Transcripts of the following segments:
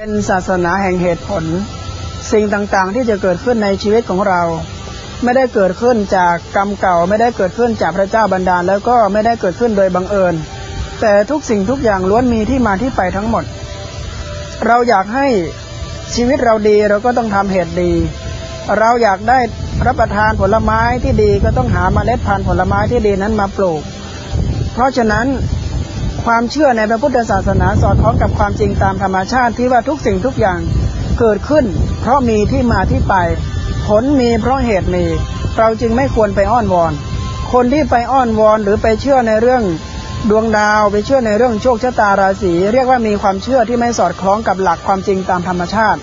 เป็นศาสนาแห่งเหตุผล สิ่งต่างๆ ที่จะเกิดขึ้นในชีวิตของเรา ไม่ได้เกิดขึ้นจากกรรมเก่า ไม่ได้เกิดขึ้นจากพระเจ้าบันดาล แล้วก็ไม่ได้เกิดขึ้นโดยบังเอิญ แต่ทุกสิ่งทุกอย่างล้วนมีที่มาที่ไปทั้งหมด เราอยากให้ชีวิตเราดีเราก็ต้องทำเหตุดี เราอยากได้รับประทานผลไม้ที่ดีก็ต้องหาเมล็ดพันธุ์ผลไม้ที่ดีนั้นมาปลูก เพราะฉะนั้น ความเชื่อในพระพุทธศาสนาสอดคล้องกับความจริงตามธรรมชาติที่ว่าทุกสิ่งทุกอย่างเกิดขึ้น เพราะมีที่มาที่ไป ผลมีเพราะเหตุมี เราจึงไม่ควรไปอ้อนวอน คนที่ไปอ้อนวอนหรือไปเชื่อในเรื่องดวงดาวไปเชื่อในเรื่องโชคชะตาราศีเรียกว่ามีความเชื่อที่ไม่สอดคล้องกับหลักความจริงตามธรรมชาติ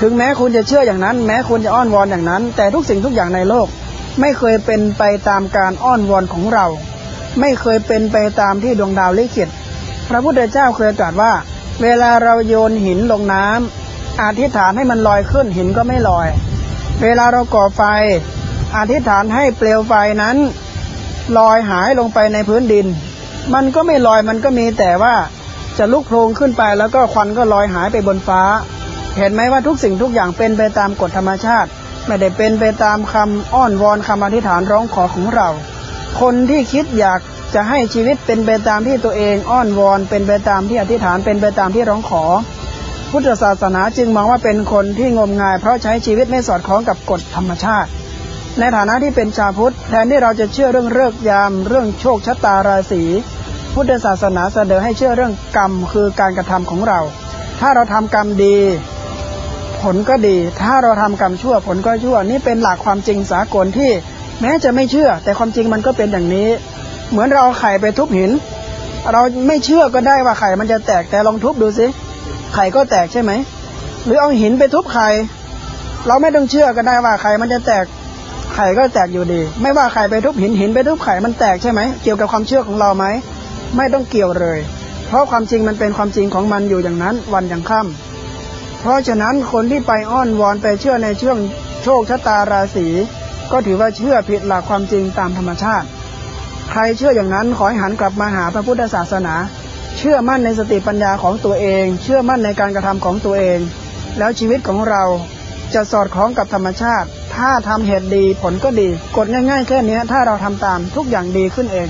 ถึงแม้คุณจะเชื่ออย่างนั้น แม้คุณจะอ้อนวอนอย่างนั้น แต่ทุกสิ่งทุกอย่างในโลก ไม่เคยเป็นไปตามการอ้อนวอนของเรา ไม่เคยเป็นไปตามที่ดวงดาวลิขิต พระพุทธเจ้าเคยตรัสว่า เวลาเราโยนหินลงน้ำอธิษฐานให้มันลอยขึ้นหินก็ไม่ลอย เวลาเราก่อไฟ อธิษฐานให้เปลวไฟนั้น ลอยหายลงไปในพื้นดิน มันก็ไม่ลอยมันก็มีแต่ว่าจะลุกโพลงขึ้นไปแล้วก็ควันก็ลอยหายไปบนฟ้า เห็นไหมว่าทุกสิ่งทุกอย่างเป็นไปตามกฎธรรมชาติ ไม่ได้เป็นไปตามคำอ้อนวอนคำอธิษฐานร้องขอของเรา คนที่คิดอยากจะให้ชีวิตเป็นไปตามที่ตัวเองอ้อนวอน เป็นไปตามที่อธิษฐานเป็นไปตามที่ร้องขอ พุทธศาสนาจึงมองว่าเป็นคนที่งมงาย เพราะใช้ชีวิตไม่สอดคล้องกับกฎธรรมชาติ ในฐานะที่เป็นชาวพุทธแทนที่เราจะเชื่อเรื่องเลิกยาม เรื่องโชคชะตาราศีพุทธศาสนาเสนอให้เชื่อเรื่องกรรมคือการกระทำของเรา ถ้าเราทำกรรมดี ผลก็ดี ถ้าเราทำกรรมชั่วผลก็ชั่ว นี่เป็นหลักความจริงสากลที่ แม้จะไม่เชื่อ แต่ความจริงมันก็เป็นอย่างนี้ เหมือนเราไข่ไปทุบหิน เราไม่เชื่อก็ได้ว่าไข่มันจะแตกแต่ลองทุบดูสิไข่ก็แตกใช่ไหมหรือเอาหินไปทุบไข่เราไม่ต้องเชื่อก็ได้ว่าไข่มันจะแตกไข่ก็แตกอยู่ดี ไม่ว่าไข่ไปทุบหินหินไปทุบไข่มันแตกใช่ไหมเกี่ยวกับความเชื่อของเราไหมไม่ต้องเกี่ยวเลย เพราะความจริงมันเป็นความจริงของมันอยู่อย่างนั้นวันอย่างค่ำเพราะฉะนั้นคนที่ไปอ้อนวอนไปเชื่อในเชื่องโชคชะตาราศี ก็ถือว่าเชื่อผิดหลักความจริงตามธรรมชาติ ใครเชื่ออย่างนั้นขอให้หันกลับมาหาพระพุทธศาสนา เชื่อมั่นในสติปัญญาของตัวเอง เชื่อมั่นในการกระทำของตัวเอง แล้วชีวิตของเราจะสอดคล้องกับธรรมชาติ ถ้าทำเหตุดีผลก็ดีกดง่าย ๆ แค่นี้ถ้าเราทำตามทุกอย่างดีขึ้นเอง